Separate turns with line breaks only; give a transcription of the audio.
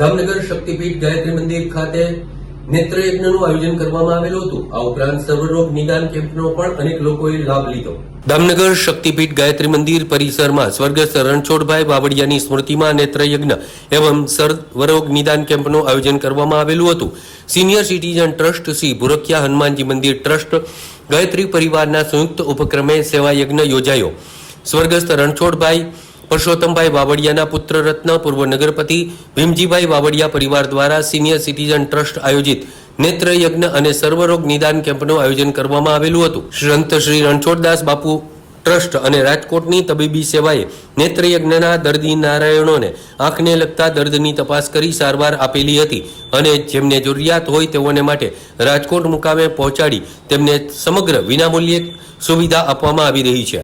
દામનગર શક્તિપીઠ ગાયત્રી મંદિર ખાતે નેત્રયજ્ઞનું આયોજન કરવામાં આવેલું હતું. આ ઉપરાંત સર્વરોગ નિદાન કેમ્પનો પણ અનેક લોકોએ લાભ લીધો. દામનગર શક્તિપીઠ ગાયત્રી મંદિર પરિસરમાં સ્વર્ગસ્થ રણછોડભાઈ બાવળિયાની સ્મૃતિમાં નેત્રયજ્ઞ એવં સર્વરોગ નિદાન કેમ્પનું આયોજન કરવામાં આવેલું હતું. Senior citizen trust Shri Bhurkhiya Hanumanji મંદિર ટ્રસ્ટ ગાયત્રી પરિવારના સંયુક્ત ઉપક્રમે સેવા યજ્ઞ યોજાયો. સ્વર્ગસ્થ રણછોડભાઈ પરસોત્તમભાઈ બાવળિયાના પુત્ર રત્ન પૂર્વ નગરપતિ ભીમજીભાઈ બાવળિયા પરિવાર દ્વારા સિનિયર સિટીઝન ટ્રસ્ટ આયોજિત નેત્ર યજ્ઞ અને સર્વરોગ નિદાન કેમ્પનું આયોજન કરવામાં આવેલું હતું. સંત શ્રી રણછોડદાસ બાપુ ટ્રસ્ટ અને રાજકોટની તબીબી સેવાએ નેત્રયજ્ઞના દર્દી નારાયણોને આંખને લગતા દર્દની તપાસ કરી સારવાર આપેલી હતી અને જેમને જરૂરિયાત હોય તેઓને માટે રાજકોટ મુકામે પહોંચાડી તેમને સમગ્ર વિનામૂલ્યે સુવિધા આપવામાં આવી રહી છે.